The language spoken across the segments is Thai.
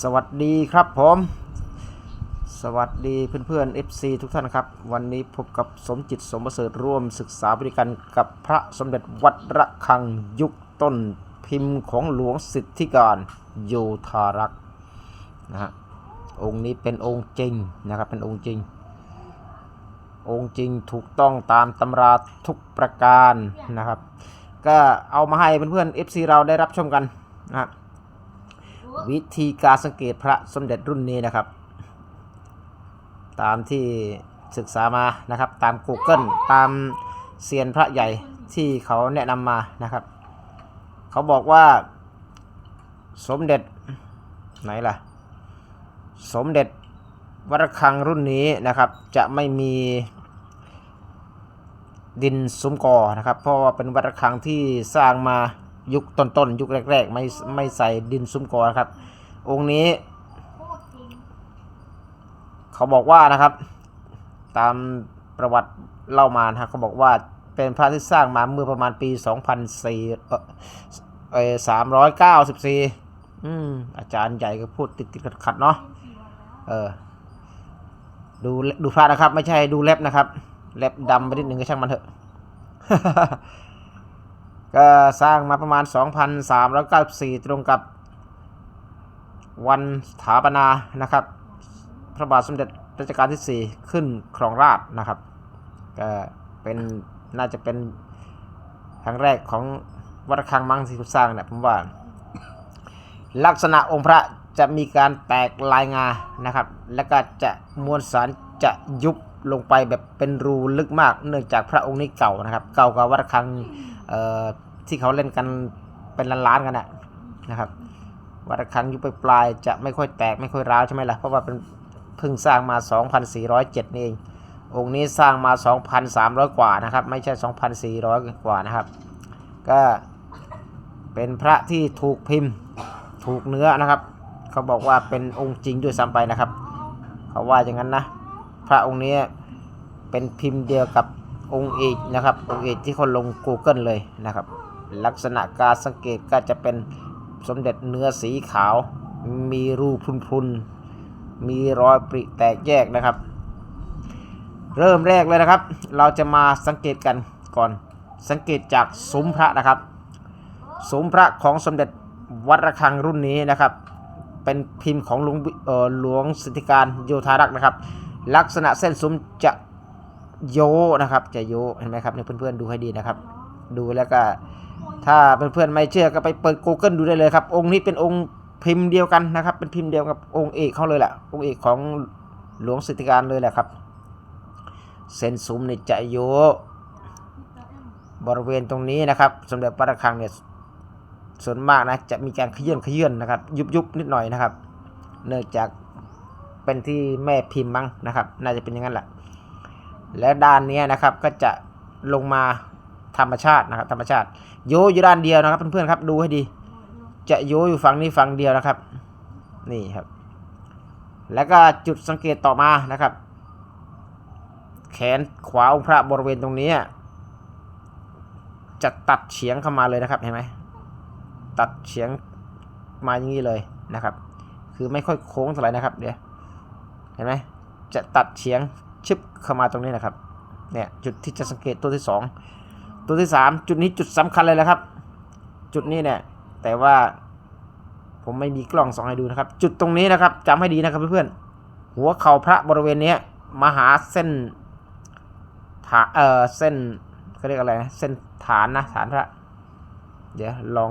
สวัสดีครับผม สวัสดีเพื่อนๆ FC ทุกท่านครับ วันนี้พบกับสมจิตสมประเสริฐร่วมศึกษาบริกันกับพระสมเด็จวัดระฆังยุคต้นพิมพ์ของหลวงสิทธิการโยธารักษ์นะฮะองค์นี้เป็นองค์จริงนะครับเป็นองค์จริง องค์จริงถูกต้องตามตำราทุกประการนะครับ ก็เอามาให้เพื่อนๆ FC เราได้รับชมกันนะครับ วิธีการสังเกตพระสมเด็จรุ่นนี้นะครับ ตามที่ศึกษามานะครับ ตาม Google ตามเซียนพระใหญ่ที่เขาแนะนำมานะครับ เขาบอกว่าสมเด็จไหนล่ะ สมเด็จวัดระฆังรุ่นนี้นะครับ จะไม่มีดินซุ้มกอนะครับ เพราะว่าเป็นวัดระฆังที่สร้างมา ยุคต้นๆยุคแรก ๆ ไม่ไม่ใส่ดินซุ้มกอนะครับ องค์นี้ เขาบอกว่านะครับ ตามประวัติเล่ามานะครับเขาบอกว่าเป็นพระที่สร้างมาเมื่อประมาณปี 2004เอ่อเอ่อ394อืมอาจารย์ใหญ่ก็พูดติดติดขัดๆเนาะเออดูดูพระนะครับ ไม่ใช่ดูเล็บนะครับ เล็บดำไปนิดหนึ่งก็ช่างมันเถอะ ก็สร้างมาประมาณ 2,394 ตรงกับวันสถาปนานะครับ พระบาทสมเด็จรัชกาลที่ 4 ขึ้นครองราชนะครับก็เป็นน่าจะเป็นครั้งแรกของวัดระฆังมังที่เขาสร้างเนี่ยผมว่า ลักษณะองค์พระจะมีการแตกลายงานะครับ แล้วก็จะมวลสารจะยุบลงไปแบบเป็นรูลึกมาก เนื่องจากพระองค์นี้เก่านะครับ เก่ากว่าวัดระฆัง ที่เขาเล่นกันเป็นล้านๆกันนะนะครับวัดระฆังยุคปลายจะไม่ค่อยแตกไม่ค่อยร้าวใช่ไหมล่ะเพราะว่าเป็นเพิ่งสร้างมา 2,407นี่เององค์นี้สร้างมา 2,300 กว่านะครับไม่ใช่ 2,400 กว่านะครับ ก็เป็นพระที่ถูกพิมพ์ถูกเนื้อนะครับ เขาบอกว่าเป็นองค์จริงด้วยซ้ำไปนะครับ เขาว่าอย่างนั้นนะ พระองค์นี้เป็นพิมพ์เดียวกับ องค์เอกนะครับ องค์เอกที่เขาลง Google เลยนะครับ ลักษณะการสังเกตก็จะเป็นสมเด็จเนื้อสีขาว มีรูพุนๆ มีรอยปริแตกแยกนะครับ เริ่มแรกเลยนะครับ เราจะมาสังเกตกันก่อน สังเกตจากซุ้มพระนะครับซุ้มพระของสมเด็จวัดระฆังรุ่นนี้นะครับ เป็นพิมพ์ของหลวงอ่อหลวงสิทธิการโยธารักษ์นะครับ ลักษณะเส้นซุ้มจะ โยนะครับจะโยเห็นไหมครับเนี่ยเพื่อนๆดูให้ดีนะครับ ดูแล้วก็ ถ้าเพื่อนๆไม่เชื่อก็ไปเปิด Google ดูได้เลยครับ องค์นี้เป็นองค์พิมพ์เดียวกันนะครับ เป็นพิมพ์เดียวกับองค์เอกเขาเลยแหละองค์เอกของหลวงสิทธิการเลยแหละครับเส้นซุ้มนี่จะโยบริเวณตรงนี้นะครับ สมเด็จพระระฆังเนี่ยส่วนมากนะจะมีการขยื่นขยื่นนะครับ ยุบยุบนิดหน่อยนะครับ เนื่องจากเป็นที่แม่พิมพ์มั้งนะครับ น่าจะเป็นอย่างนั้นแหละ และด้านนี้นะครับก็จะลงมาธรรมชาตินะครับธรรมชาติ โยอยู่ด้านเดียวนะครับเพื่อนๆครับดูให้ดี จะโยอยู่ฝั่งนี้ฝั่งเดียวนะครับ นี่ครับ แล้วก็จุดสังเกตต่อมานะครับ แขนขวาองค์พระบริเวณตรงนี้ จะตัดเฉียงเข้ามาเลยนะครับเห็นไหมตัดเฉียงมาอย่างนี้เลยนะครับ คือไม่ค่อยโค้งเท่าไหร่นะครับเดี๋ยวเห็นไหมจะตัดเฉียง ชึบเข้ามาตรงนี้นะครับเนี่ยจุดที่จะสังเกตตัวที่สองตัวที่สามจุดนี้จุดสำคัญเลยนะครับ จุดนี้เนี่ยแต่ว่าผมไม่มีกล้องส่องให้ดูนะครับ จุดตรงนี้นะครับจำให้ดีนะครับเพื่อนๆหัวเข่าพระบริเวณนี้มาหาเส้นฐานเออเส้นเขาเรียกอะไรนะเส้นฐานนะฐานพระ เดี๋ยวลอง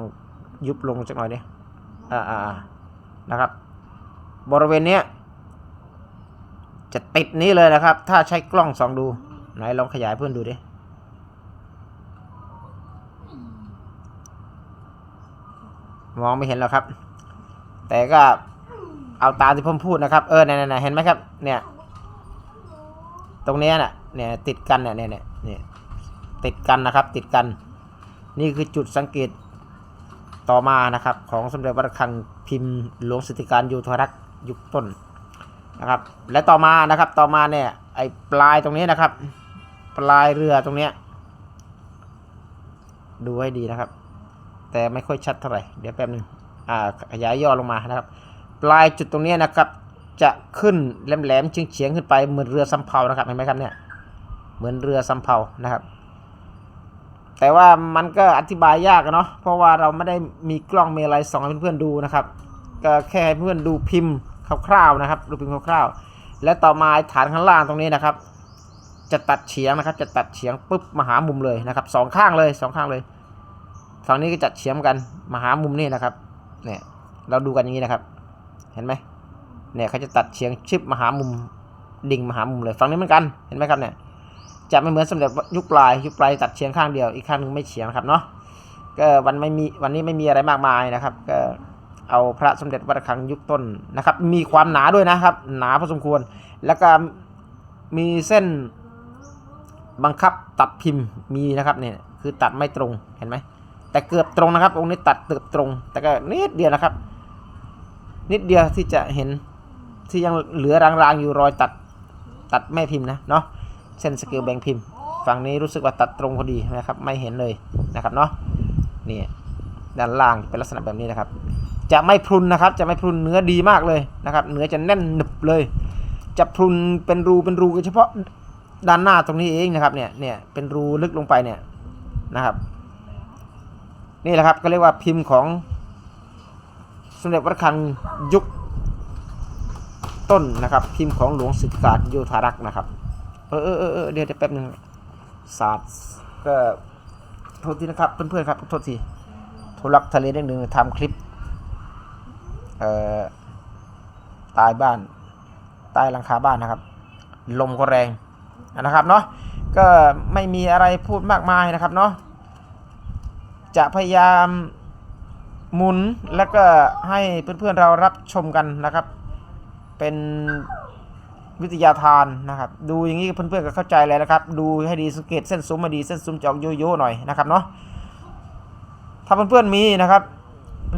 ยุบลงสักหน่อยดิอ่าอ่าอ่านะครับ บริเวณเนี้ย จะติดนี้เลยนะครับ ถ้าใช้กล้องส่องดู ไหนลองขยายเพื่อนดูดิ มองไม่เห็นหรอกครับ แต่ก็เอาตามที่ผมพูดนะครับ เออเนี่ยเนี่ยเห็นไหมครับ เนี่ย ตรงเนี้ยน่ะ เนี่ยติดกันเนี่ยเนี่ยเนี่ยเนี่ยติดกันนะครับ ติดกัน นี่คือจุดสังเกตต่อมานะครับ ของสมเด็จวัดระฆังพิมพ์หลวงสิทธิการโยธรักษ์ยุคต้น นะครับ และต่อมานะครับต่อมาเนี่ยไอ้ปลายตรงนี้นะครับ ปลายเรือตรงเนี้ยดูให้ดีนะครับ แต่ไม่ค่อยชัดเท่าไหร่เดี๋ยวแป๊บหนึงอ่าขยายย่อลงมานะครับ ปลายจุดตรงนี้นะครับ จะขึ้นแหลมๆเฉียงๆขึ้นไปเหมือนเรือสำเภานะครับเห็นไหมครับเนี่ยเหมือนเรือสำเภานะครับแต่ว่ามันก็อธิบายยากเนาะเพราะว่าเราไม่ได้มีกล้องมีอะไรส่องให้เพื่อนๆดูนะครับ ก็แค่ให้เพื่อนดูพิมพ์ คร่าวๆนะครับดูพิมพ์คร่าวๆและต่อมาฐานข้างล่างตรงนี้นะครับ จะตัดเฉียงนะครับ จะตัดเฉียงปุ๊บมาหามุมเลยนะครับสองข้างเลยสองข้างเลยฝั่งนี้ก็จัดเฉียงกันมาหามุมนี่นะครับเนี่ยเราดูกันอย่างนี้นะครับ เห็นไหมเนี่ยเขาจะตัดเฉียงชิบมาหามุมดิ่งมาหามุมเลยฝั่งนี้เหมือนกันเห็นไหมครับเนี่ยจะไม่เหมือนสมเด็จยุคปลายยุคปลายตัดเฉียงข้างเดียวอีกข้างหนึงไม่เฉียงนะครับเนาะก็วันไม่มีวันนี้ไม่มีอะไรมากมายนะครับ ก็ เอาพระสมเด็จวัดระฆังยุคต้นนะครับ มีความหนาด้วยนะครับ หนาพอสมควร แล้วก็มีเส้นบังคับตัดพิมพ์มีนะครับเนี่ยคือตัดไม่ตรงเห็นไหมแต่เกือบตรงนะครับ องค์นี้ตัดเกือบตรง แต่ก็นิดเดียวนะครับ นิดเดียวที่จะเห็นที่ยังเหลือรางๆอยู่รอยตัดตัดแม่พิมพ์นะเนาะเส้นสเกลแบ่งพิมพ์ ฝั่งนี้รู้สึกว่าตัดตรงพอดีนะครับ ไม่เห็นเลยนะครับเนาะนี่ด้านล่างเป็นลักษณะแบบนี้นะครับ จะไม่พรุนนะครับ จะไม่พรุนเนื้อดีมากเลยนะครับ เนื้อจะแน่นหนึบเลย จะพรุนเป็นรูเป็นรูเฉพาะด้านหน้าตรงนี้เองนะครับเนี่ยเนี่ยเป็นรูลึกลงไปเนี่ยนะครับ นี่แหละครับก็เรียกว่าพิมพ์ของสมเด็จวัดระฆังยุคต้นนะครับ พิมพ์ของหลวงสิทธิการโยธารักษ์นะครับเออเออเออเดี๋ยวแป๊บหนึงศาสตร์ก็โทษทีนะครับเพื่อนๆครับโทษทีทุลักทะเลนิดนึงทำคลิป ใตายบ้านใต้หลังคาบ้านนะครับ ลมก็แรงนะครับเนาะก็ไม่มีอะไรพูดมากมายนะครับเนาะจะพยายามหมุนแล้วก็ให้เพื่อนๆเรารับชมกันนะครับ เป็นวิทยาทานนะครับ ดูอย่างนี้เพื่อนๆก็เข้าใจเลยนะครับ ดูให้ดีสังเกตเส้นซุ้มมาดีเส้นซุ้มจะออกโยๆหน่อยนะครับเนาะถ้าเพื่อนๆมีนะครับ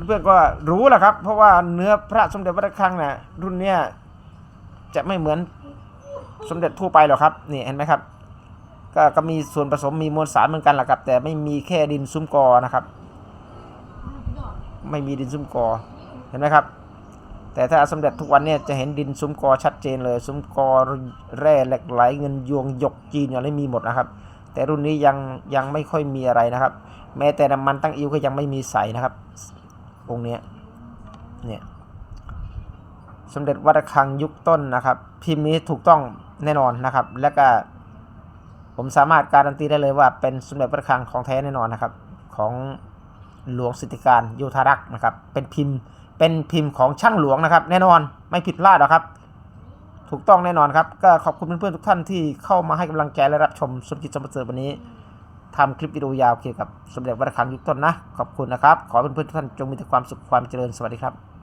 เพื่อนๆก็รู้แหละครับ เพราะว่าเนื้อพระสมเด็จพระระฆังเนี่ยรุ่นเนี้ยจะไม่เหมือนสมเด็จทั่วไปหรอกครับนี่เห็นไหมครับก็ก็มีส่วนผสมมีมวลสารเหมือนกันแหละครับ แต่ไม่มีแค่ดินซุ้มกอนะครับ ไม่มีดินซุ้มกอเห็นไหมครับ แต่ถ้าสมเด็จทุกวันเนี่ยจะเห็นดินซุ้มกอชัดเจนเลยซุ้มกอแร่เหล็กไหลเงินยวงหยกจีนอย่างนี้มีหมดนะครับ แต่รุ่นนี้ยังยังไม่ค่อยมีอะไรนะครับ แม้แต่น้ำมันตั้งอิ้วก็ยังไม่มีใสนะครับ องค์เนี้ยเนี่ยสมเด็จวัดระฆังยุคต้นนะครับ พิมพ์นี้ถูกต้องแน่นอนนะครับ แล้วก็ผมสามารถการันตีได้เลยว่าเป็นสมเด็จวัดระฆังของแท้แน่นอนนะครับ ของหลวงสิทธิการโยธารักษ์นะครับ เป็นพิมพ์เป็นพิมพ์ของช่างหลวงนะครับ แน่นอนไม่ผิดพลาดหรอกครับ ถูกต้องแน่นอนครับ ก็ขอบคุณเพื่อนๆทุกท่านที่เข้ามาให้กำลังใจและรับชมสมจิตสมบัติเสริฐวันนี้ ทำคลิปวิดีโอยาวเกี่ยวกับสมเด็จวัดระฆังยุคต้นนะ ขอบคุณนะครับ ขอเพื่อนๆทุกท่านจงมีแต่ความสุขความเจริญสวัสดีครับ